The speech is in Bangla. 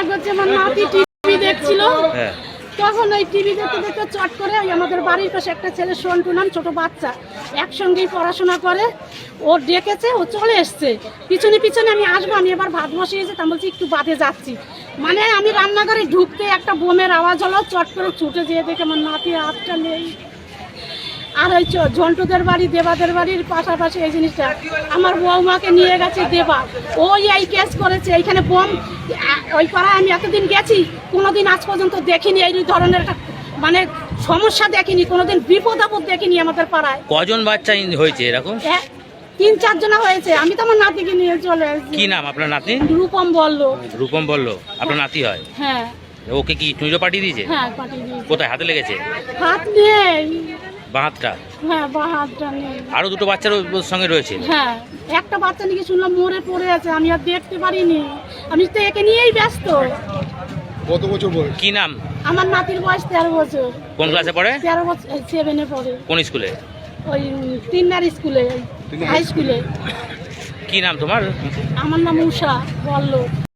আমার নাতি টিভি দেখছিল? হ্যাঁ। তখন ওই টিভি দেখতে দেখতে চট করে ওই আমাদের বাড়ির পাশে একটা ছেলে সন্টু নাম ছোট বাচ্চা একসঙ্গেই পড়াশোনা করে। ও ডেকেছে ও চলে এসছে। পিছনে পিছনে আমি আসব আমি এবার ভাত বসিয়েছি তা বলছি একটু বাদে যাচ্ছি। মানে আমি রান্নাঘরে ঢুকতে একটা বোমের আওয়াজ হলো চট করে ছুটে যেয়ে দেখে আমার নাতি হাতটা নেই। আর ওই ঝন্টুদের বাড়ি দেবাদের বাড়ির পাশাপাশি এই জিনিসটা। আমার বৌমাকে নিয়ে গেছে দেবা। ওই এই কেস করেছে। এইখানে বোম ওই পাড়ায় আমি এতদিন গেছি কোনোদিন আজ পর্যন্ত দেখিনি। এই ধরনের একটা মানে সমস্যা দেখিনি কোনোদিন বিপদ আপদ দেখিনি আমাদের পাড়ায়। কজন বাচ্চা হয়েছে এরকম? তিন চারজনা হয়েছে। আমি তো আমার নাতিকে নিয়ে চলে কি নাম আপনার নাতনি রূপম বলল। রূপম বলল আপনার নাতি হয়? হ্যাঁ। ওকে কি টুঁজো পাঠিয়ে দিয়েছে? হ্যাঁ পাঠিয়ে দিয়েছি। কোথায়? হাতে লেগেছে? হাত নেই। বাঁ হাতটা হ্যাঁ বা হাতটা নেই আরও দুটো বাচ্চার সঙ্গে রয়েছে? হ্যাঁ একটা বাচ্চা নাকি শুনলাম মরে পড়ে আছে আমি আর দেখতে পারিনি। আমি তো একে নিয়েই ব্যস্ত। কত বছর বয়স? কি নাম? আমার নাতির বয়স তেরো বছর। কোন ক্লাসে পড়ে? তেরো বছর সেভেনে পড়ে। কোন স্কুলে? ওই তিননার স্কুলে হাই স্কুলে কি নাম তোমার? আমার নাম উষা বলল